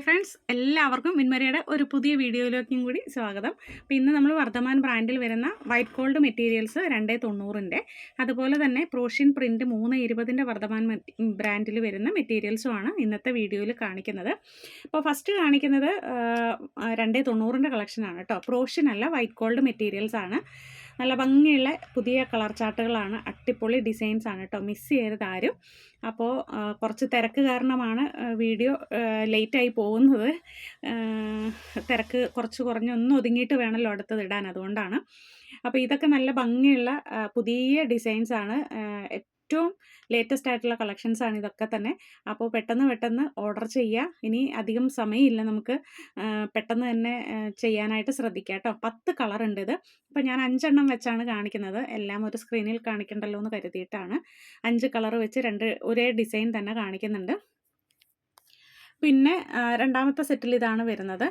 Hi friends എല്ലാവർക്കും മിൻമരയുടെ ഒരു പുതിയ വീഡിയോയിലേക്കും കൂടി സ്വാഗതം. അപ്പോൾ ഇന്ന് നമ്മൾ വർദ്ധമാൻ ബ്രാൻഡിൽ വരുന്ന വൈറ്റ് ഗോൾഡ് മെറ്റീരിയൽസ് രണ്ടേ തൊണ്ണൂറിന്റെ അതുപോലെ തന്നെ പ്രോഷ്യൻ പ്രിന്റ് മൂന്ന് ഇരുപതിന്റെ വർദ്ധമാൻ ബ്രാൻഡിൽ വരുന്ന മെറ്റീരിയൽസുമാണ് ഇന്നത്തെ വീഡിയോയിൽ കാണിക്കുന്നത്. അപ്പോൾ ഫസ്റ്റ് കാണിക്കുന്നത് രണ്ടേ തൊണ്ണൂറിന്റെ കളക്ഷനാണ് കേട്ടോ. പ്രോഷ്യൻ അല്ല വൈറ്റ് ഗോൾഡ് മെറ്റീരിയൽസ് ആണ്. നല്ല ഭംഗിയുള്ള പുതിയ കളർ ചാർട്ടുകളാണ്. അട്ടിപ്പൊളി ഡിസൈൻസ് ആണ് കേട്ടോ മിസ് ചെയ്യരുത് ആരും. അപ്പോൾ കുറച്ച് തിരക്ക് കാരണമാണ് വീഡിയോ ലേറ്റായി പോകുന്നത്. തിരക്ക് കുറച്ച് കുറഞ്ഞൊന്നും ഒതുങ്ങിയിട്ട് വേണമല്ലോ അടുത്തത് ഇടാൻ. അതുകൊണ്ടാണ്. അപ്പോൾ ഇതൊക്കെ നല്ല ഭംഗിയുള്ള പുതിയ ഡിസൈൻസ് ആണ്. ഏറ്റവും ലേറ്റസ്റ്റ് ആയിട്ടുള്ള കളക്ഷൻസ് ആണ് ഇതൊക്കെ തന്നെ. അപ്പോൾ പെട്ടെന്ന് പെട്ടെന്ന് ഓർഡർ ചെയ്യുക ഇനി അധികം സമയമില്ല നമുക്ക് പെട്ടെന്ന് തന്നെ ചെയ്യാനായിട്ട് ശ്രദ്ധിക്കുക കേട്ടോ. പത്ത് കളർ ഉണ്ട് ഇത്. അപ്പോൾ ഞാൻ അഞ്ചെണ്ണം വെച്ചാണ് കാണിക്കുന്നത്. എല്ലാം ഒരു സ്ക്രീനിൽ കാണിക്കണ്ടല്ലോ എന്ന് കരുതിയിട്ടാണ്. അഞ്ച് കളർ വെച്ച് രണ്ട് ഒരേ ഡിസൈൻ തന്നെ കാണിക്കുന്നുണ്ട്. പിന്നെ രണ്ടാമത്തെ സെറ്റിൽ ഇതാണ് വരുന്നത്.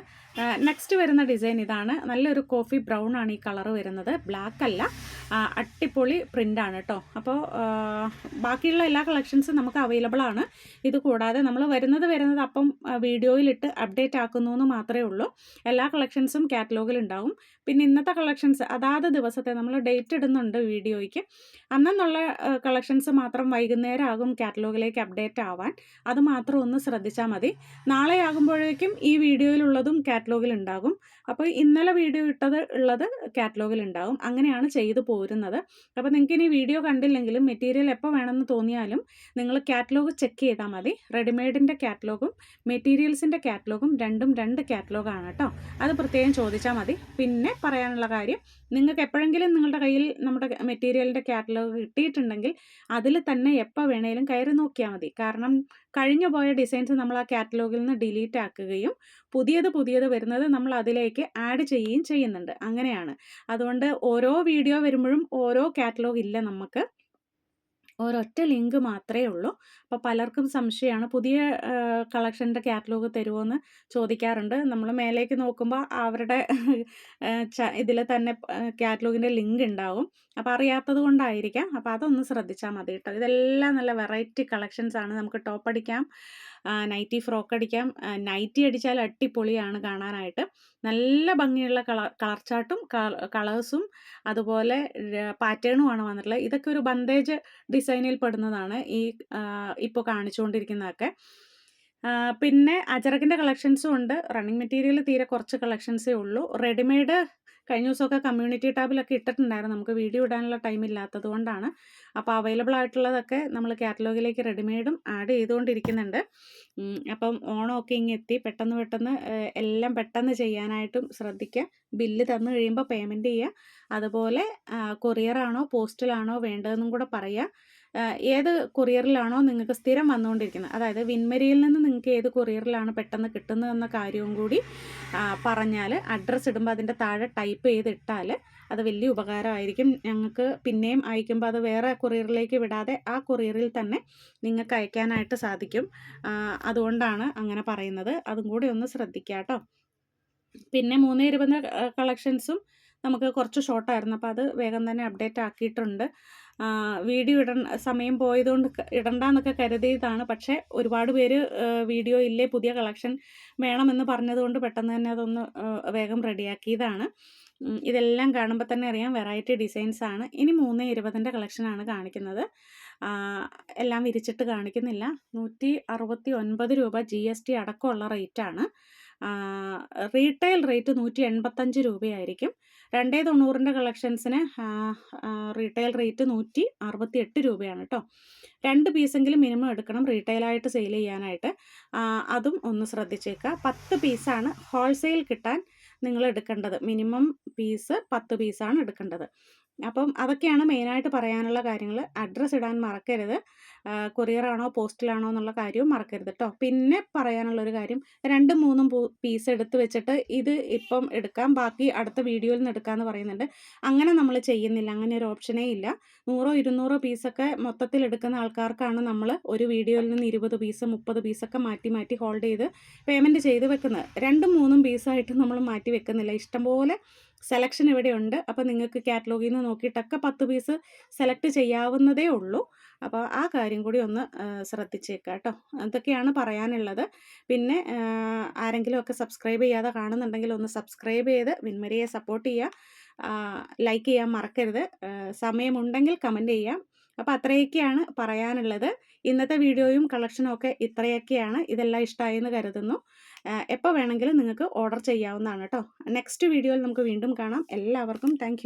നെക്സ്റ്റ് വരുന്ന ഡിസൈൻ ഇതാണ്. നല്ലൊരു കോഫി ബ്രൗൺ ആണ് ഈ കളർ വരുന്നത്. ബ്ലാക്ക് അല്ല അട്ടിപ്പൊളി പ്രിന്റ് ആണ് കേട്ടോ അപ്പോൾ ബാക്കിയുള്ള എല്ലാ കളക്ഷൻസും നമുക്ക് അവൈലബിൾ ആണ്. ഇത് കൂടാതെ നമ്മൾ വരുന്നത് വരുന്നത് അപ്പം വീഡിയോയിലിട്ട് അപ്ഡേറ്റ് ആക്കുന്നു എന്ന് മാത്രമേ ഉള്ളൂ. എല്ലാ കളക്ഷൻസും കാറ്റലോഗിൽ ഉണ്ടാവും. പിന്നെ ഇന്നത്തെ കളക്ഷൻസ് അതാത് ദിവസത്തെ നമ്മൾ ഡേറ്റ് ഇടുന്നുണ്ട് വീഡിയോയ്ക്ക്. അന്നെന്നുള്ള കളക്ഷൻസ് മാത്രം വൈകുന്നേരം ആകും കാറ്റലോഗിലേക്ക് അപ്ഡേറ്റ് ആവാൻ. അത് മാത്രം ഒന്ന് ശ്രദ്ധിച്ചാൽ മതി. നാളെ ആകുമ്പോഴേക്കും ഈ വീഡിയോയിലുള്ളതും കാറ്റലോഗിൽ ഉണ്ടാകും അപ്പോൾ ഇന്നലെ വീഡിയോ ഇട്ടത് ഉള്ളത് കാറ്റലോഗിൽ ഉണ്ടാകും അങ്ങനെയാണ് ചെയ്തു പോരുന്നത്. അപ്പോൾ നിങ്ങൾക്ക് ഇനി വീഡിയോ കണ്ടില്ലെങ്കിലും മെറ്റീരിയൽ എപ്പോൾ വേണമെന്ന് തോന്നിയാലും നിങ്ങൾ കാറ്റലോഗ് ചെക്ക് ചെയ്താൽ മതി. റെഡിമെയ്ഡിന്റെ കാറ്റലോഗും മെറ്റീരിയൽസിന്റെ കാറ്റലോഗും രണ്ടും രണ്ട് കാറ്റലോഗാണ് കേട്ടോ. അത് പ്രത്യേകം ചോദിച്ചാൽ മതി. പിന്നെ പറയാനുള്ള കാര്യം നിങ്ങൾക്ക് എപ്പോഴെങ്കിലും നിങ്ങളുടെ കയ്യിൽ നമ്മുടെ മെറ്റീരിയലിന്റെ കാറ്റലോഗ് കിട്ടിയിട്ടുണ്ടെങ്കിൽ അതിൽ തന്നെ എപ്പോൾ വേണേലും കയറി നോക്കിയാൽ മതി. കാരണം കഴിഞ്ഞു പോയ ഡിസൈൻസ് നമ്മൾ ആ കാറ്റലോഗിൽ നിന്ന് ഡിലീറ്റ് ആക്കുകയും പുതിയത് പുതിയത് വരുന്നത് നമ്മൾ അതിലേക്ക് ആഡ് ചെയ്യുകയും ചെയ്യുന്നുണ്ട്. അങ്ങനെയാണ്. അതുകൊണ്ട് ഓരോ വീഡിയോ വരുമ്പോഴും ഓരോ കാറ്റലോഗ് ഇല്ല നമുക്ക്. ഒരൊറ്റ ലിങ്ക് മാത്രമേ ഉള്ളൂ. അപ്പോൾ പലർക്കും സംശയമാണ് പുതിയ കളക്ഷന്റെ കാറ്റലോഗ് തരുമോ എന്ന് ചോദിക്കാറുണ്ട്. നമ്മൾ മേലേക്ക് നോക്കുമ്പോൾ അവരുടെ ഇതിൽ തന്നെ കാറ്റലോഗിന്റെ ലിങ്ക് ഉണ്ടാവും. അപ്പോൾ അറിയാത്തത് കൊണ്ടായിരിക്കാം. അപ്പോൾ അതൊന്ന് ശ്രദ്ധിച്ചാൽ മതി കേട്ടോ. ഇതെല്ലാം നല്ല വെറൈറ്റി കളക്ഷൻസ് ആണ്. നമുക്ക് ടോപ്പ് അടിക്കാം. നൈറ്റി ഫ്രോക്ക് അടിക്കാം. നൈറ്റി അടിച്ചാൽ അടിപൊളിയാണ് കാണാനായിട്ട്. നല്ല ഭംഗിയുള്ള കളർ കളർ ചാർട്ടും കളേഴ്സും അതുപോലെ പാറ്റേണുമാണ് വന്നിട്ടുള്ളത്. ഇതൊക്കെ ഒരു ബന്ദേജ് ഡിസൈനിൽ പെടുന്നതാണ് ഈ ഇപ്പോൾ കാണിച്ചുകൊണ്ടിരിക്കുന്നതൊക്കെ. പിന്നെ അജറക്കിന്റെ കളക്ഷൻസും ഉണ്ട്. റണ്ണിങ് മെറ്റീരിയൽ തീരെ കുറച്ച് കളക്ഷൻസേ ഉള്ളൂ. റെഡിമെയ്ഡ് കഴിഞ്ഞ ദിവസമൊക്കെ കമ്മ്യൂണിറ്റി ടാബിലൊക്കെ ഇട്ടിട്ടുണ്ടായിരുന്നു. നമുക്ക് വീഡിയോ ഇടാനുള്ള ടൈം ഇല്ലാത്തത് കൊണ്ടാണ്. അപ്പോൾ അവൈലബിൾ ആയിട്ടുള്ളതൊക്കെ നമ്മൾ കാറ്റലോഗിലേക്ക് റെഡിമെയ്ഡും ആഡ് ചെയ്തുകൊണ്ടിരിക്കുന്നുണ്ട്. അപ്പം ഓണമൊക്കെ ഇങ്ങ് എത്തി. പെട്ടെന്ന് പെട്ടെന്ന് എല്ലാം പെട്ടെന്ന് ചെയ്യാനായിട്ടും ശ്രദ്ധിക്കുക. ബില്ല് തന്നു കഴിയുമ്പോൾ പേയ്മെന്റ് ചെയ്യുക. അതുപോലെ കൊറിയറാണോ പോസ്റ്റലാണോ വേണ്ടതെന്നും കൂടെ പറയുക. ഏത് കൊറിയറിലാണോ നിങ്ങൾക്ക് സ്ഥിരം വന്നുകൊണ്ടിരിക്കുന്നത്. അതായത് വിൻമരിയിൽ നിന്ന് നിങ്ങൾക്ക് ഏത് കൊറിയറിലാണ് പെട്ടെന്ന് കിട്ടുന്നതെന്ന കാര്യവും കൂടി പറഞ്ഞാൽ അഡ്രസ്സ് ഇടുമ്പോൾ അതിന്റെ താഴെ ടൈപ്പ് ചെയ്തിട്ടാൽ അത് വലിയ ഉപകാരമായിരിക്കും. ഞങ്ങൾക്ക് പിന്നെയും അയക്കുമ്പോൾ അത് വേറെ കൊറിയറിലേക്ക് വിടാതെ ആ കൊറിയറിൽ തന്നെ നിങ്ങൾക്ക് അയക്കാനായിട്ട് സാധിക്കും. അതുകൊണ്ടാണ് അങ്ങനെ പറയുന്നത്. അതും കൂടി ഒന്ന് ശ്രദ്ധിക്കുക കേട്ടോ പിന്നെ മൂന്ന് ഇരുപത് കളക്ഷൻസും നമുക്ക് കുറച്ച് ഷോർട്ടായിരുന്നു. അപ്പോൾ അത് വേഗം തന്നെ അപ്ഡേറ്റ് ആക്കിയിട്ടുണ്ട്. വീഡിയോ ഇട സമയം പോയതുകൊണ്ട് ഇടണ്ടെന്നൊക്കെ കരുതിയതാണ്. പക്ഷേ ഒരുപാട് പേര് വീഡിയോ ഇല്ലേ പുതിയ കളക്ഷൻ വേണമെന്ന് പറഞ്ഞതുകൊണ്ട് പെട്ടെന്ന് തന്നെ അതൊന്ന് വേഗം റെഡിയാക്കിയതാണ്. ഇതെല്ലാം കാണുമ്പോൾ തന്നെ അറിയാം വെറൈറ്റി ഡിസൈൻസ് ആണ്. ഇനി മൂന്ന് ഇരുപതിന്റെ കളക്ഷനാണ് കാണിക്കുന്നത്. എല്ലാം വിരിച്ചിട്ട് കാണിക്കുന്നില്ല. നൂറ്റി അറുപത്തി ഒൻപത് രൂപ ജി അടക്കമുള്ള റേറ്റാണ് റീറ്റെയിൽ റേറ്റ് നൂറ്റി എൺപത്തഞ്ച് രൂപയായിരിക്കും. രണ്ടേ തൊണ്ണൂറിന്റെ കളക്ഷൻസിന് റീറ്റെയിൽ റേറ്റ് നൂറ്റി അറുപത്തി എട്ട് രൂപയാണ് കേട്ടോ രണ്ട് പീസെങ്കിലും മിനിമം എടുക്കണം റീറ്റെയിലായിട്ട് സെയിൽ ചെയ്യാനായിട്ട്. അതും ഒന്ന് ശ്രദ്ധിച്ചേക്കുക പത്ത് പീസാണ് ഹോൾസെയിൽ കിട്ടാൻ നിങ്ങൾ എടുക്കേണ്ടത്. മിനിമം പീസ് പത്ത് പീസാണ് എടുക്കേണ്ടത്. അപ്പം അതൊക്കെയാണ് മെയിനായിട്ട് പറയാനുള്ള കാര്യങ്ങൾ. അഡ്രസ്സ് ഇടാൻ മറക്കരുത്. കൊറിയറാണോ പോസ്റ്റിലാണോ എന്നുള്ള കാര്യവും മറക്കരുത് കേട്ടോ പിന്നെ പറയാനുള്ളൊരു കാര്യം രണ്ടും മൂന്നും പീസ് എടുത്ത് വെച്ചിട്ട് ഇത് ഇപ്പം എടുക്കാം. ബാക്കി അടുത്ത വീഡിയോയിൽ നിന്ന് എടുക്കാമെന്ന് പറയുന്നുണ്ട്. അങ്ങനെ നമ്മൾ ചെയ്യുന്നില്ല. അങ്ങനെ ഒരു ഓപ്ഷനേ ഇല്ല. നൂറോ ഇരുന്നൂറോ പീസൊക്കെ മൊത്തത്തിൽ എടുക്കുന്ന ആൾക്കാർക്കാണ് നമ്മൾ ഒരു വീഡിയോയിൽ നിന്ന് ഇരുപത് പീസ് മുപ്പത് പീസൊക്കെ മാറ്റി മാറ്റി ഹോൾഡ് ചെയ്ത് പേയ്മെന്റ് ചെയ്ത് വെക്കുന്നത്. രണ്ടും മൂന്നും പീസായിട്ട് നമ്മൾ മാറ്റി വെക്കുന്നില്ല. ഇഷ്ടംപോലെ സെലക്ഷൻ ഇവിടെ ഉണ്ട്. അപ്പോൾ നിങ്ങൾക്ക് കാറ്റലോഗിൽ നിന്ന് നോക്കിയിട്ടൊക്കെ പത്ത് പീസ് സെലക്ട് ചെയ്യാവുന്നതേ ഉള്ളൂ. അപ്പോൾ ആ കാര്യം കൂടി ഒന്ന് ശ്രദ്ധിച്ചേക്കുക കേട്ടോ അതൊക്കെയാണ് പറയാനുള്ളത്. പിന്നെ ആരെങ്കിലുമൊക്കെ സബ്സ്ക്രൈബ് ചെയ്യാതെ കാണുന്നുണ്ടെങ്കിൽ ഒന്ന് സബ്സ്ക്രൈബ് ചെയ്ത് വിൻമരിയെ സപ്പോർട്ട് ചെയ്യുക ലൈക്ക് ചെയ്യാൻ മറക്കരുത്. സമയമുണ്ടെങ്കിൽ കമന്റ് ചെയ്യാം. അപ്പോൾ അത്രയൊക്കെയാണ് പറയാനുള്ളത്. ഇന്നത്തെ വീഡിയോയും കളക്ഷനും ഒക്കെ ഇത്രയൊക്കെയാണ്. ഇതെല്ലാം ഇഷ്ടമായെന്ന് കരുതുന്നു. എപ്പോൾ വേണമെങ്കിലും നിങ്ങൾക്ക് ഓർഡർ ചെയ്യാവുന്നതാണ് കേട്ടോ. നെക്സ്റ്റ് വീഡിയോയിൽ നമുക്ക് വീണ്ടും കാണാം. എല്ലാവർക്കും താങ്ക്